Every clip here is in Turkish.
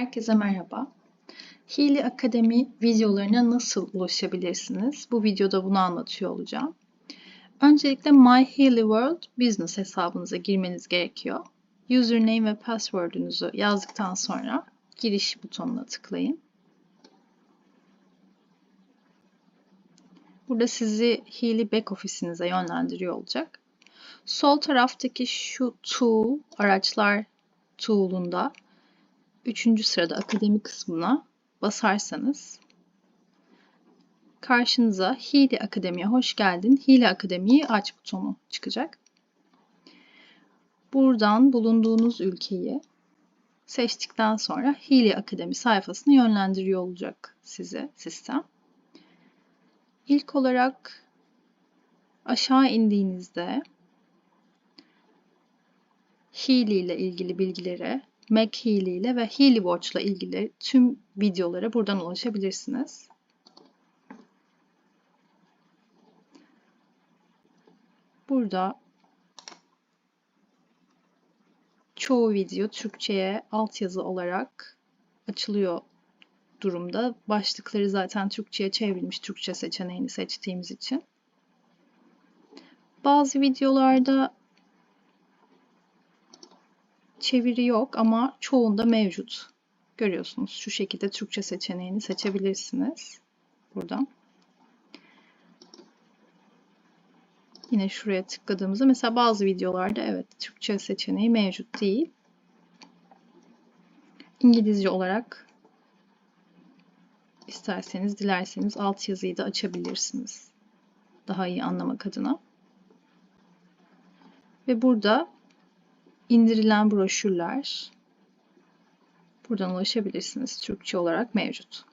Herkese merhaba. Healy Akademi videolarına nasıl ulaşabilirsiniz? Bu videoda bunu anlatıyor olacağım. Öncelikle My Healy World Business hesabınıza girmeniz gerekiyor. Username ve password'ünüzü yazdıktan sonra giriş butonuna tıklayın. Burada sizi Healy back ofisinize yönlendiriyor olacak. Sol taraftaki şu tool, araçlar tool'unda Üçüncü sırada akademi kısmına basarsanız karşınıza Hili Akademi'ye hoş geldin. Hili Akademi'yi aç butonu çıkacak. Buradan bulunduğunuz ülkeyi seçtikten sonra Hili Akademi sayfasına yönlendiriyor olacak size sistem. İlk olarak aşağı indiğinizde Hili ile ilgili bilgilere Mac ile ve Healy Watch ile ilgili tüm videolara buradan ulaşabilirsiniz. Burada çoğu video Türkçe'ye altyazı olarak açılıyor durumda. Başlıkları zaten Türkçe'ye çevrilmiş Türkçe seçeneğini seçtiğimiz için. Bazı videolarda çeviri yok ama çoğunda mevcut. Görüyorsunuz şu şekilde Türkçe seçeneğini seçebilirsiniz. Buradan. Yine şuraya tıkladığımızda mesela bazı videolarda evet Türkçe seçeneği mevcut değil. İngilizce olarak isterseniz dilerseniz alt yazıyı da açabilirsiniz. Daha iyi anlamak adına. Ve burada indirilen broşürler buradan ulaşabilirsiniz. Türkçe olarak mevcut.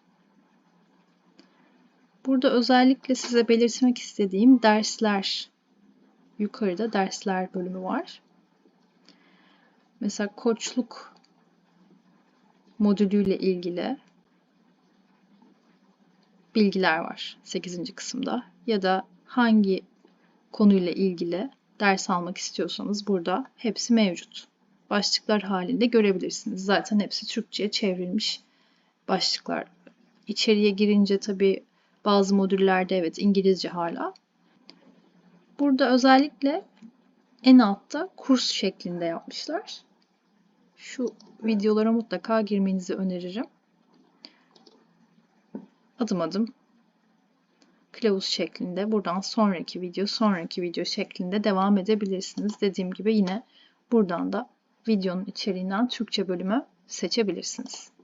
Burada özellikle size belirtmek istediğim dersler yukarıda dersler bölümü var. Mesela koçluk modülüyle ilgili bilgiler var 8. kısımda ya da hangi konuyla ilgili ders almak istiyorsanız burada hepsi mevcut. Başlıklar halinde görebilirsiniz. Zaten hepsi Türkçe'ye çevrilmiş başlıklar. İçeriye girince tabii bazı modüllerde evet İngilizce hala. Burada özellikle en altta kurs şeklinde yapmışlar. Şu videolara mutlaka girmenizi öneririm. Adım adım kılavuz şeklinde buradan sonraki video sonraki video şeklinde devam edebilirsiniz. Dediğim gibi yine buradan da videonun içeriğinden Türkçe bölümü seçebilirsiniz.